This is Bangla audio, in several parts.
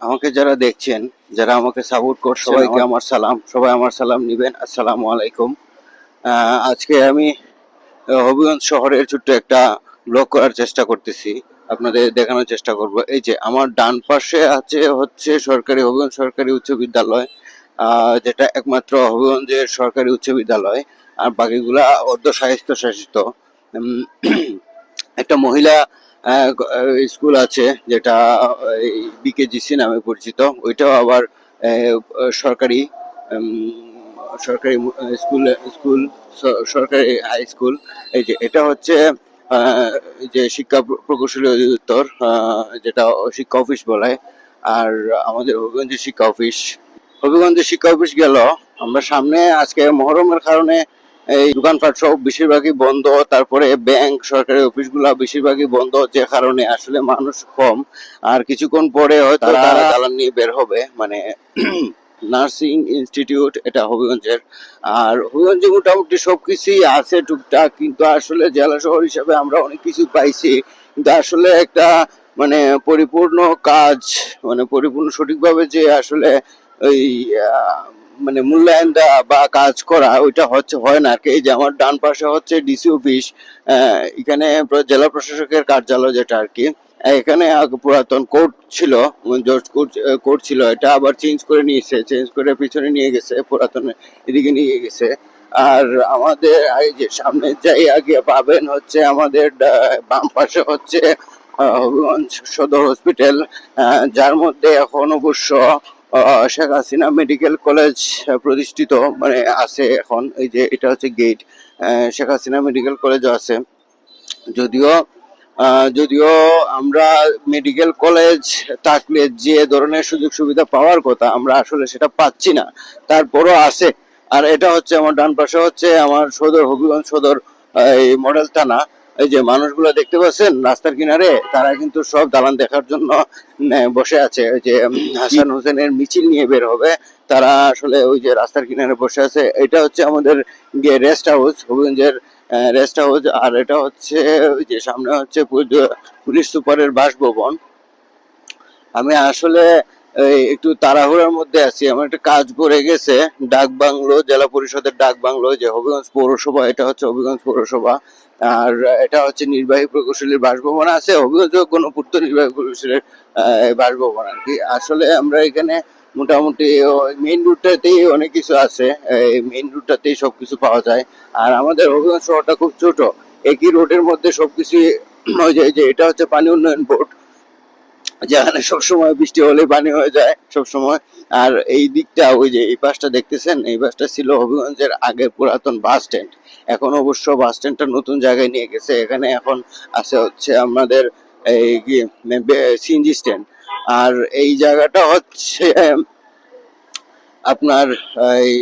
আমাকে যারা দেখছেন যারা আমাকে সাপোর্ট করছেন সবাইকে আমার সালাম। সবাই আমার সালাম নিবেন। আসসালামু আলাইকুম। আজকে আমি হবিগঞ্জ শহরের ছোট্ট একটা ব্লগ করার চেষ্টা করতেছি। আপনাদের দেখানোর চেষ্টা করব। এই যে আমার ডান পাশে আছে হচ্ছে সরকারি হবিগঞ্জ সরকারি উচ্চ বিদ্যালয় আহ, যেটা একমাত্র হবিগঞ্জের সরকারি উচ্চ বিদ্যালয়। আর বাকিগুলা অর্ধ স্বায়ত্ত শাসিত একটা মহিলা স্কুল আছে যেটা বিকেজিসি নামে পরিচিত। ওইটাও আবার সরকারি সরকারি স্কুল স্কুল সরকারি হাই স্কুল। এই যে, এটা হচ্ছে যে শিক্ষা প্র- প্রকৌশলী অধিদপ্তর যেটা শিক্ষা অফিস বলায় আর আমাদের হবিগঞ্জের শিক্ষা অফিস। হবিগঞ্জের শিক্ষা অফিস গেল। আমরা সামনে আজকে মহরমের কারণে এই দোকানপাট সব বেশিরভাগই বন্ধ তারপরে ব্যাংক সরকারি অফিসগুলো বেশিরভাগই বন্ধ যে কারণে আসলে মানুষ কম। আর কিছুক্ষণ পরে হয়তো তারা দালান নিয়ে বের হবে মানে নার্সিং ইনস্টিটিউট এটা হবিগঞ্জের। আর হবিগঞ্জে মোটামুটি সবকিছুই আছে টুকটাক কিন্তু আসলে জেলা শহর হিসাবে আমরা অনেক কিছু পাইছি। কিন্তু আসলে একটা মানে পরিপূর্ণ কাজ মানে পরিপূর্ণ সঠিকভাবে যে আসলে ওই মানে মূল্যায়ন দেওয়া বা কাজ করা, ওইটা হচ্ছে, হয় না। কি এই যে আমার ডান পাশে হচ্ছে ডিসি অফিস এখানে জেলা প্রশাসকের কার্যালয় যেটা আর কি, এখানে পুরাতন কোর্ট ছিল জজ কোর্ট কোর্ট ছিল, এটা আবার চেঞ্জ করে নিয়েছে, চেঞ্জ করে পিছনে নিয়ে গেছে, পুরাতন এদিকে নিয়ে গেছে। আর আমাদের, এই যে সামনে যাই আগে পাবেন হচ্ছে আমাদের বাম পাশে হচ্ছে সদর হসপিটাল যার মধ্যে এখন অবশ্য শেখ হাসিনা মেডিকেল কলেজ প্রতিষ্ঠিত মানে আছে এখন। এই যে এটা হচ্ছে গেট শেখ হাসিনা মেডিকেল কলেজও আছে। যদিও যদিও আমরা মেডিকেল কলেজ থাকলে যে ধরনের সুযোগ সুবিধা পাওয়ার কথা আমরা আসলে সেটা পাচ্ছি না, তারপরও আছে। আর এটা হচ্ছে আমার ডান পাশে হচ্ছে আমার সদর, হবিগঞ্জ সদর এই মডেল থানা। এই যে মানুষগুলো দেখতে পাচ্ছেন, রাস্তার কিনারে তারা কিন্তু সব দালান দেখার জন্য বসে আছে। ওই যে হাসান হোসেনের মিছিল নিয়ে বের হবে। তারা আসলে ওই যে রাস্তার কিনারে বসে আছে। এটা হচ্ছে আমাদের যে রেস্ট হাউস হবিগঞ্জের রেস্ট হাউস আর এটা হচ্ছে, ওই যে সামনে হচ্ছে পুলিশ সুপারের বাসভবন। আমি আসলে একটু তাড়াহুড়ার মধ্যে আছি। আমার একটা কাজ পড়ে গেছে। ডাক বাংলো, জেলা পরিষদের ডাক বাংলো, যে হবিগঞ্জ পৌরসভা, এটা হচ্ছে হবিগঞ্জ পৌরসভা। আর এটা হচ্ছে নির্বাহী প্রকৌশলীর বাসভবন আছে। হবিগঞ্জ গণপূর্ত নির্বাহী প্রকৌশলীর বাসভবন আর কি। আসলে আমরা এখানে মোটামুটি মেইন রুটটাতেই অনেক কিছু আছে। এই মেইন রুটটাতেই সব কিছু পাওয়া যায়। আর আমাদের হবিগঞ্জ শহরটা খুব ছোট। একই রোডের মধ্যে সবকিছু ওই যে যে, এটা হচ্ছে পানি উন্নয়ন বোর্ড যেখানে সবসময় বৃষ্টি হলে পানি হয়ে যায় সবসময়। আর এই দিকটা, ওই যে এই পাশটা দেখতেছেন, এই পাশটা ছিল হবিগঞ্জের আগের পুরাতন বাস স্ট্যান্ড। এখন অবশ্য বাস স্ট্যান্ডটা নতুন জায়গায় নিয়ে গেছে। এখানে এখন আছে হচ্ছে আমাদের এই সিএনজি স্ট্যান্ড। আর এই জায়গাটা হচ্ছে, আপনার এই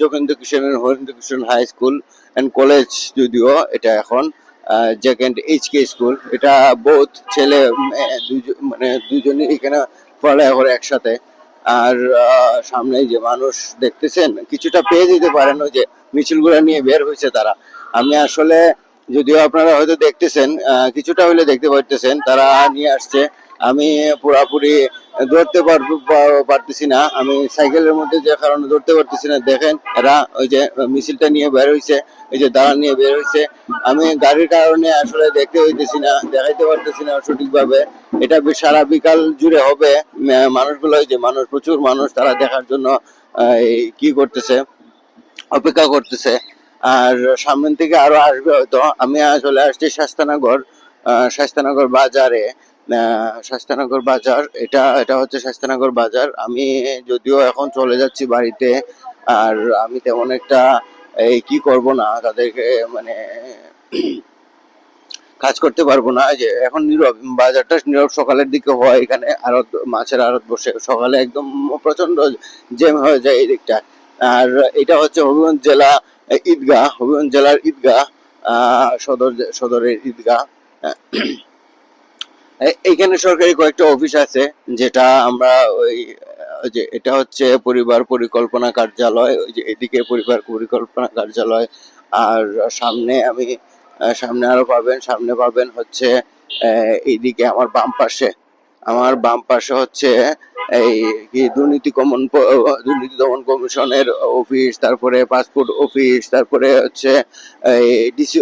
যোগেন্দ্র কিশোরের Harendra Kishore high school and college যদিও এটা এখন। জেকেন্ড এইচ কে স্কুল এটা বোধ ছেলে মেয়ে মানে দুজনই এখানে পড়ালেখা করে একসাথে। আর সামনে যে মানুষ দেখতেছেন, কিছুটা পেয়ে যেতে পারেন ওই যে মিছিলগুলো নিয়ে বের হয়েছে তারা। আমি আসলে, যদিও আপনারা হয়তো দেখতেছেন কিছুটা হলে দেখতে পারতেছেন, তারা নিয়ে আসছে। আমি পুরাপুরি ধরতে পারতেছি না। আমি সাইকেলের মধ্যে যে কারণে ধরতে পারতেছি না, দেখেন এরা ওই যে মিছিলটা নিয়ে বের হয়েছে এই যে দাঁড়ান নিয়ে বের হয়েছে আমি গাড়ির কারণে আসলে দেখতে হইতেছি না, দেখাইতে পারতেছি না সঠিকভাবে। এটা সারা বিকাল জুড়ে হবে। মানুষগুলো ওই যে মানুষ, প্রচুর মানুষ তারা দেখার জন্য কি করতেছে, অপেক্ষা করতেছে। আর সামনের থেকে আরও আসবে হয়তো। আমি আসলে আসছি শাস্তানগর শাস্তানগর বাজারে। শাস্তানগর বাজার। এটা এটা হচ্ছে শাস্তানগর বাজার। আমি যদিও এখন চলে যাচ্ছি বাড়িতে, আর আমি তেমন একটা, এই কি করব না, তাদেরকে মানে কাজ করতে পারব না। যে এখন নীরব, বাজারটা নীরব সকালের দিকে হয় এখানে আড়ত মাছের আড়ত বসে। সকালে একদম প্রচণ্ড জ্যাম হয়ে যায় এই দিকটা আর এটা হচ্ছে হবিগঞ্জ জেলা ঈদগাহ। হবিগঞ্জ জেলার ঈদগাহ সদর, সদরের ঈদগাহ। এইখানে সরকারি কয়েকটা অফিস আছে, যেটা আমরা ওই যে এটা হচ্ছে পরিবার পরিকল্পনা কার্যালয়, ওই যে এদিকে পরিবার পরিকল্পনা কার্যালয়, আর সামনে আমি সামনে আরও পাবেন, সামনে পাবেন হচ্ছে এইদিকে আমার বাম পাশে, আমার বাম পাশে হচ্ছে এই দুর্নীতি কমন দুর্নীতি দমন কমিশনের অফিস, তারপরে পাসপোর্ট অফিস, তারপরে হচ্ছে ডিসি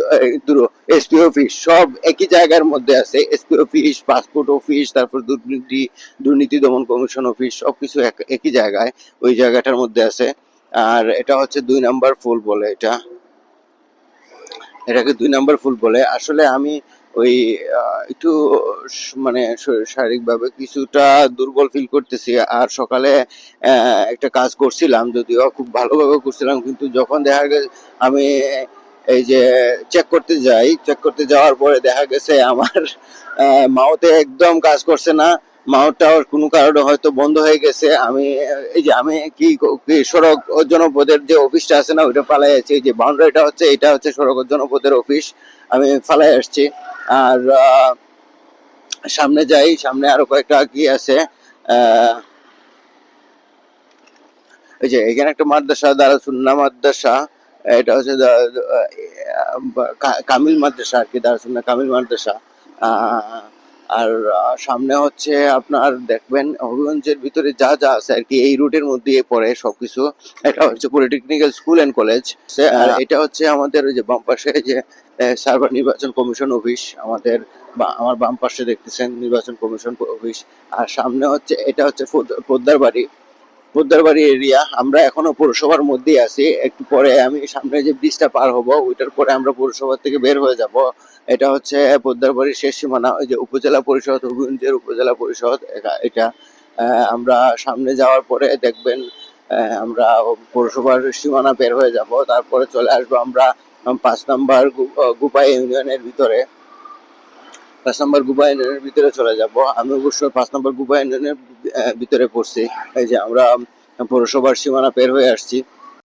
এসপি অফিস, সব একই জায়গার মধ্যে আছে। এসপি অফিস, পাসপোর্ট অফিস, তারপর দুর্নীতি দুর্নীতি দমন কমিশন অফিস, সবকিছু এক- একই জায়গায় ওই জায়গাটার মধ্যে আছে। আর এটা হচ্ছে দুই নাম্বার ফুল বলে এটা। এটাকে দুই নাম্বার ফুল বলে। আসলে আমি ওই একটু মানে শারীরিকভাবে কিছুটা দুর্বল ফিল করতেছি। আর সকালে একটা কাজ করছিলাম, যদিও খুব ভালোভাবে করছিলাম, কিন্তু যখন দেখা গেছে আমি এই যে চেক করতে যাই চেক করতে যাওয়ার পরে দেখা গেছে আমার মাউথে একদম কাজ করছে না। মাউথটা কোনো কারণে হয়তো বন্ধ হয়ে গেছে। আমি এই যে আমি কি সড়ক জনপদের যে অফিসটা আছে না ওইটা পালাই আছি। যে বাউন্ডারিটা হচ্ছে এটা হচ্ছে সড়ক জনপদের অফিস। আমি ফালাই আসছি। আর সামনে যাই সামনে আরও কয়েকটা কি আছে। এই যে এখানে একটা মাদ্রাসা দারা সুন্না মাদ্রাসা। এটা হচ্ছে কামিল মাদ্রাসা আর কি দারা সুন্না কামিল মাদ্রাসা। আহ, আর সামনে হচ্ছে আপনার দেখবেন হবিগঞ্জের ভিতরে যা যা আছে আর কি এই রুটের মধ্যে পড়ে সবকিছু। এটা হচ্ছে পলিটেকনিক্যাল স্কুল অ্যান্ড কলেজ। আর এটা হচ্ছে আমাদের ওই যে বাম পাশে যে সার্ভার নির্বাচন কমিশন অফিস আমাদের আমার বাম পাশে দেখতেছেন নির্বাচন কমিশন অফিস। আর সামনে হচ্ছে এটা হচ্ছে পোদ্দার বাড়ি পোদ্দার বাড়ি এরিয়া আমরা এখনও পৌরসভার মধ্যেই আছি। একটু পরে আমি সামনে যে ব্রিজটা পার হব ওইটার পরে আমরা পৌরসভা থেকে বের হয়ে যাব। এটা হচ্ছে পোদ্দার বাড়ির শেষ সীমানা ওই যে উপজেলা পরিষদ হবিগঞ্জের উপজেলা পরিষদ এটা- আমরা সামনে যাওয়ার পরে দেখবেন আমরা পৌরসভার সীমানা বের হয়ে যাব। তারপরে চলে আসব আমরা পাঁচ নম্বর গু- আহ, গুপাই ইউনিয়নের ভিতরে। পাঁচ নম্বর গুবা ইউনিয়নের ভিতরে চলে যাব। আমি অবশ্য পাঁচ নম্বর গুবা ইউনিয়নের ভিতরে পড়ছি। এই যে আমরা পৌরসভার সীমানা পের হয়ে আসছি।